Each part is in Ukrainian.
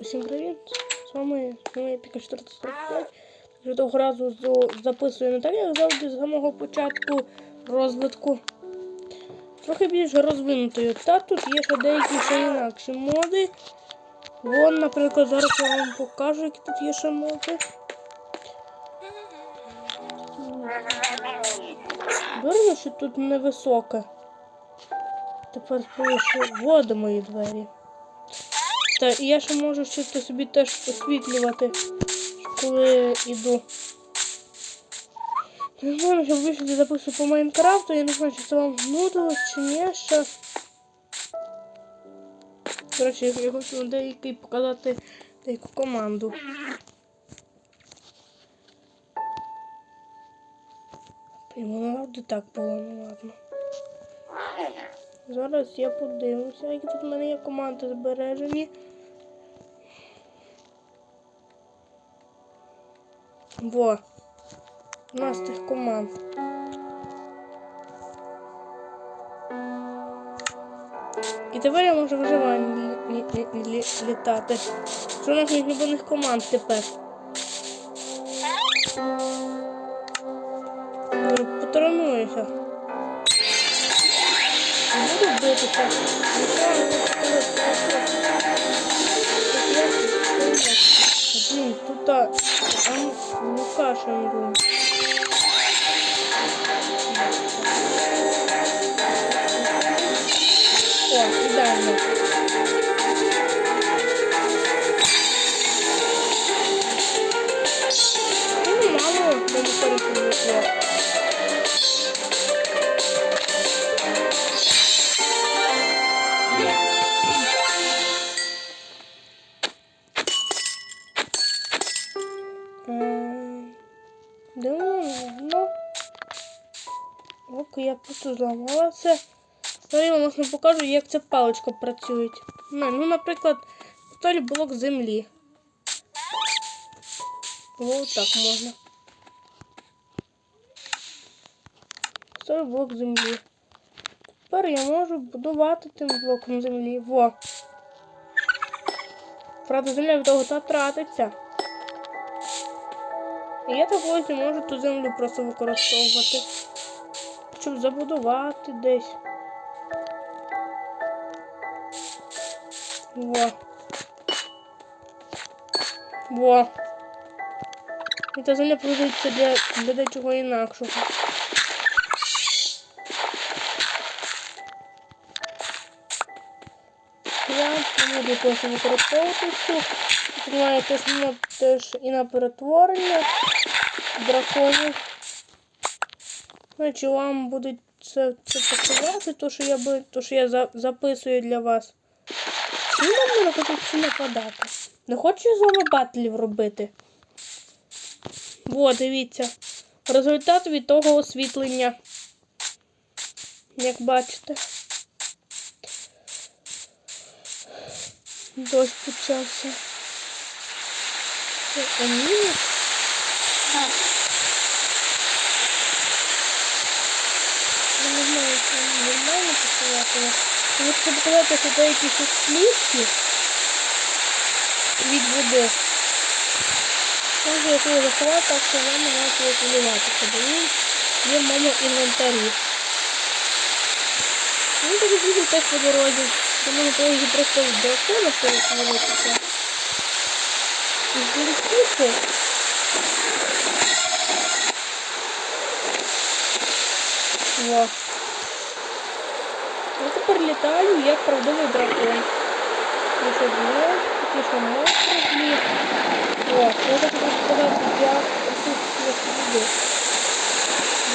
Всім привіт! З вами Піка 445. Вже того разу записую не так, як завжди з самого початку розвитку. Трохи більш розвинутою. Та тут є ще деякі ще інакші моди. Вон, наприклад, зараз я вам покажу, які тут є ще моди. Дорого, що тут невисоке. Тепер повишу води мої двері. Та і я ще можу ще то собі теж освітлювати, коли йду. Не знаю, що вийшли записую по Майнкрафту, я не знаю, чи це вам нудилось чи ні ще. До речі, я хочу деякий показати деяку команду. І воно так було, ну ладно. Зараз я подивлюся, які тут в мене є команди збережені. Во. У нас тих команд. І тепер я можу виживання лі- лі- лі- лі- літати. Що у нас моїх любимих команд тепер? Не буду битися. Блін, тут а, там Лукашенко. Давно. Око я просто зламалася. Зараз я вам покажу, як ця паличка працює. Ну, ну, наприклад, столі блок землі. Ось так можна. Столі блок землі. Тепер я можу будувати тим блоком землі. Во. Правда, земля від того та тратиться. І я так ось можу ту землю просто використовувати, щоб забудувати десь. Во. Во. І та земля пригодиться для, для чого інакшого. Просто використовувати всю. Тут теж, ну, теж і на перетворення драконів. Ну, чи вам буде це, це показати, то що я би, то, що я за, записую для вас. На мене хочуть всі нападати? Не хочу з вами батлів робити. Во, дивіться. Результат від того освітлення. Як бачите. Дощ почався. Це мінус. Я не знаю, чи нормально показати. Я хочу показати, що деякі ще сплівки від води. Може я свого заховав, так що вам не треба полюватися, бо він є в моєму інвентарі. Ну, так звідси теж по дорозі. Тому на дорозі просто в дракона перетворитися. І злетіти. Во. Я тепер літаю як правдивий дракон. Такий що зло, такий що злі. О, я так можу сказати, я тут люди.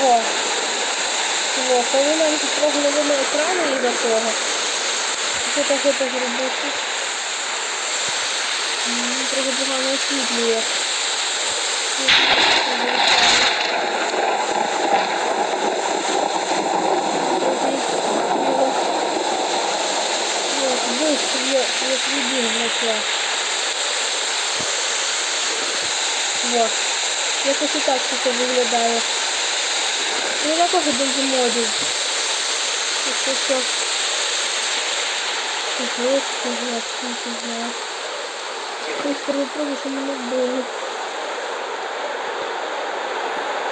Во. Во, коли навіть трохи не видно екрану із-за того. Що так це зробити? М, Трохи погано освітлює. Вийшов я, я свій знайшла. Вот. Якось і так це виглядає. Ну також один з модів. Якщо що. Жестко, не знаю. Быстро просто, що мене вбили.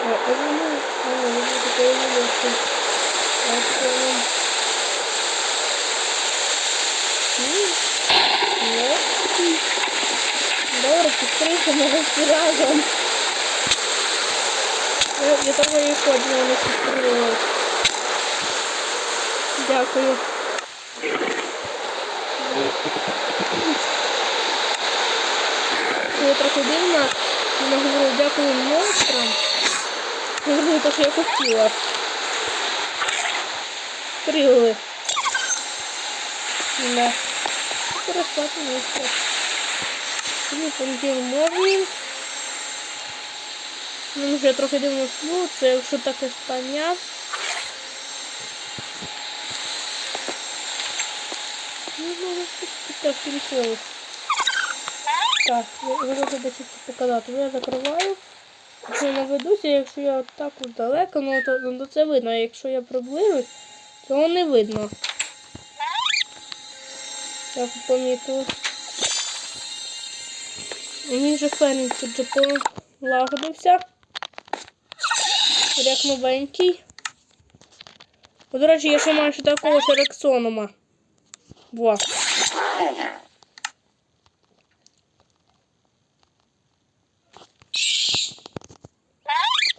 А, а вони, а, вони таке вилося. А це Легкий. Добре, підтримуємо всі разом. Я, того і хочу, вони підтримують. Дякую. Я трохи дивно, вона говорю, дякую монстрам. Я зробила те, що я хотіла. Крили. Да. Переспати місце. Сьогодні понеділок мові. Ну, вже трохи дивно сплю, це якщо таке спання. Ну, ну, так пересилось. Так, я хочу показати. Я закриваю. Якщо я наведуся, якщо я отак от далеко, ну то, ну, то це видно. А якщо я приближусь, то не видно. Як ви помітили. Мій же фен тут же полагодився. Як новенький. До речі, я ще маю ще такого рексонома. Во.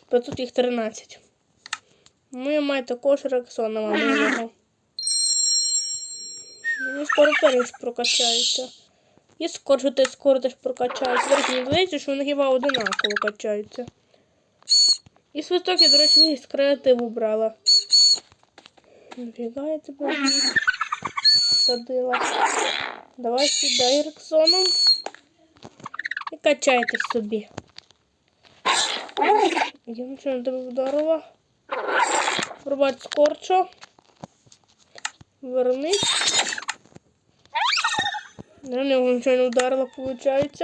Тут їх 13. Ну, я маю також рексонома нового. Мені скоро теж прокачається. І скоро теж скоро теж прокачається. До речі, мені що вони хіба одинаково качаються. І свисток я, до речі, з креативу брала. Нафіга тебе садила. Давай сюди Рексоном. І качайте собі. Я нічого не тебе вдарила. Пробать скорчо. Вернись. Я не нічого не вдарила, виходить.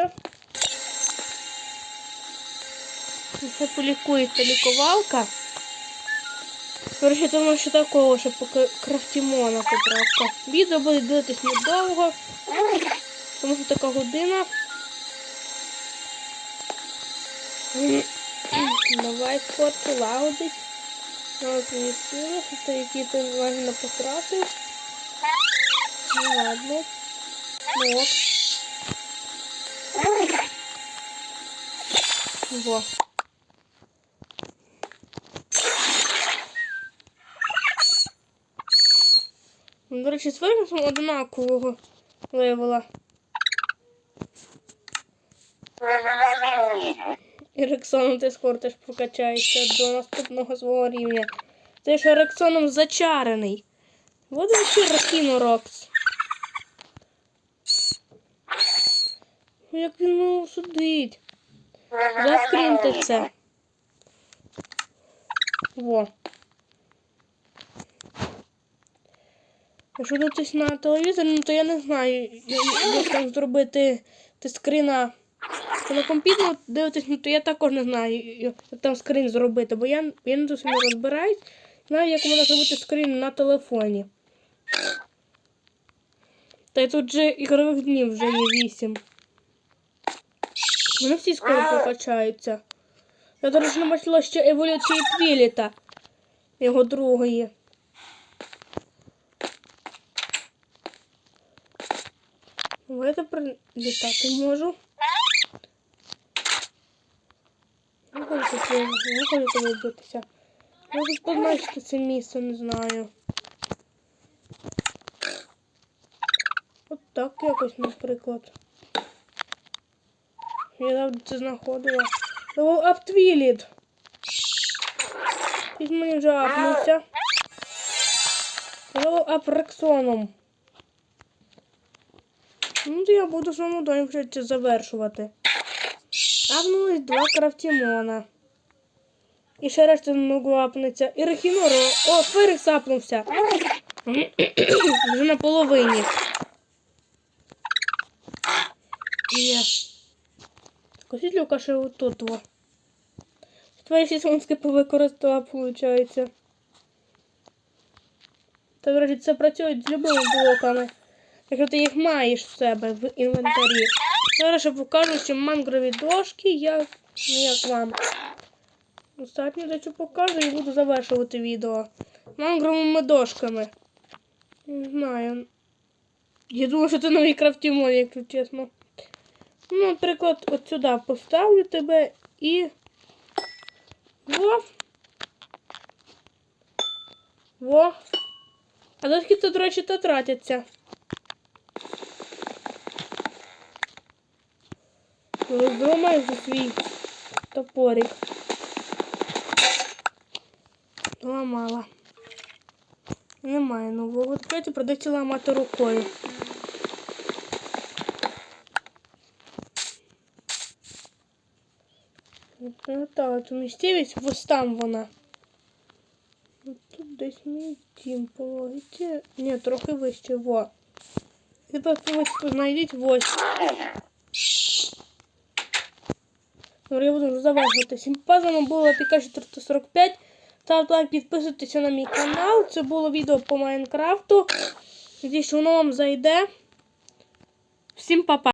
Це полікується лікувалка. Короче, тому що такого, що поки крафтімона поправка. Відео буде дивитись недовго, тому що така година. Давай скорчу, лагодись. На свої сили, це які ти важно потратив. Ну ладно. Ну. Во. Речі, з Фергусом однакового левела. І ти скоро теж прокачається до наступного свого рівня. Ти ж Рексоном зачарений. Вот ще Ракіно Рокс. Як він ну, сидить. Заскріньте це. Во. Якщо дивитись на телевізор, ну то я не знаю, як там зробити ти скрина. Якщо на комп'ютері дивитись, ну то я також не знаю, як там скрин зробити, бо я, я не зовсім не розбираюсь. Знаю, як можна зробити скрин на телефоні. Та й тут же ігрових днів вже є вісім. Вони всі скоро прокачаються. Я, до речі, не бачила ще еволюції Твіліта, його другої. Ну, Я тепер літати можу. Не хочу це, не хочу це вибитися. Я тут позначити це місце, не знаю. От так якось, наприклад. Я завжди це знаходила. Level up Twilid. Він мені вже апнувся. Up Рексоном. Ну, то я буду своєму вже завершувати. Апнулись два крафтімона. І ще решта ногу апнеться. І Рехіноро. О, Ферикс апнувся. Вже на половині. Є. Косітлюка ще отут. во. Твої всі сонські повикористала, виходить. Та, речі, це працює з любими блоками. Якщо ти їх маєш в себе в інвентарі. Зараз я покажу, що мангрові дошки, як, ну, як вам. Достатньо дещо покажу і буду завершувати відео. Мангровими дошками. Не знаю. Я думаю, що це на Майкрафті мові, якщо чесно. Ну, наприклад, от сюди поставлю тебе і. Во. Во. А дошки тут, до речі, то тратяться. Роздромаю за свій топорик. Ламала. Немає нового. Тепер придеться ламати рукою. Ну так, цю місцевість, ось там вона. От Тут десь мій дім пологиті. Ні, трохи вище, во. Тепер повністю знайдіть ось. Добре, я буду вже завершувати. Всім па, з вами було Піка 445. Ставте лайк, підписуйтесь на мій канал. Це було відео по Майнкрафту. Надіюсь, що воно вам зайде. Всім па-па.